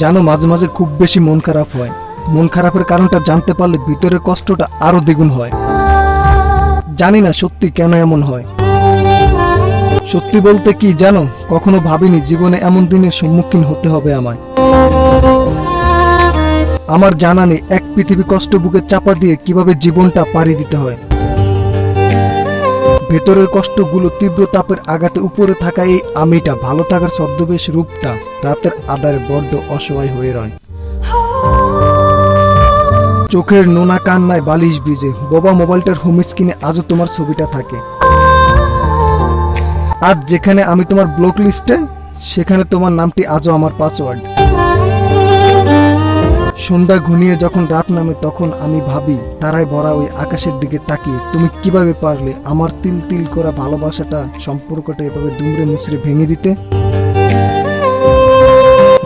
জানো মাঝে মাঝে খুব বেশি মন খারাপ হয়। মন খারাপের কারণটা জানতে পারলে ভিতরের কষ্টটা আরও দ্বিগুণ হয়। জানি না সত্যি কেন এমন হয়। সত্যি বলতে কি জানো, কখনো ভাবিনি জীবনে এমন দিনের সম্মুখীন হতে হবে আমায়। আমার জানা নেই, এক পৃথিবী কষ্ট বুকে চাপা দিয়ে কীভাবে জীবনটা পাড়ি দিতে হয়। ভেতরের কষ্টগুলো তীব্র তাপের আঘাতে উপরে থাকা এই আমিটা ভালো থাকার ছদ্মবেশ রূপটা রাতের আধারে বড্ড অসহায় হয়ে রয়। চোখের নোনা কান্নায় বালিশ ভিজে বোবা মোবাইলটার হোম স্ক্রিনে আজও তোমার ছবিটা থাকে। আজ যেখানে আমি তোমার ব্লক লিস্টে সেখানে তোমার নামটি আজও আমার পাসওয়ার্ড সন্ধ্যা ঘনিয়ে যখন রাত নামে তখন আমি ভাবি তারাই ভরা ওই আকাশের দিকে তাকিয়ে তুমি কীভাবে পারলে আমার তিল তিল করা ভালোবাসাটা সম্পর্কটা এভাবে দুমড়ে মুচড়ে ভেঙে দিতে?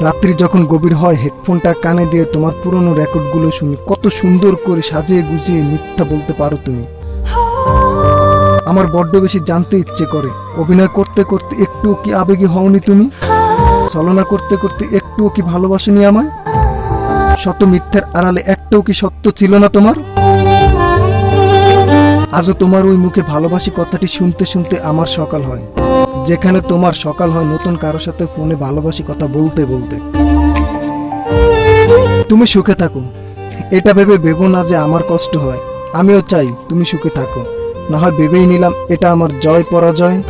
রাত্রি যখন গভীর হয় হেডফোনটা কানে দিয়ে তোমার পুরনো রেকর্ডগুলো শুনি কত সুন্দর করে সাজিয়ে গুজিয়ে মিথ্যা বলতে পারো তুমি। আমার বড্ড বেশি জানতে ইচ্ছে করে অভিনয় করতে করতে একটুও কি আবেগী হওনি তুমি? ছলনা করতে করতে একটুও কি ভালোবাসনি আমায়? শত মিথ্যার আড়ালে একটাও কি সত্য ছিল না তোমার? আজও তোমার ওই মুখে ভালোবাসি কথাটি শুনতে শুনতে আমার সকাল হয়। যেখানে তোমার সকাল হয় নতুন কারও সাথে ফোনে ভালোবাসি কথা বলতে বলতে। তুমি সুখে থাকো। এটা ভেবে ভেবো না যে আমার কষ্ট হয়। আমিও চাই তুমি সুখে থাকো। না হয় ভেবেই নিলাম এটা আমার জয়, পরাজয়।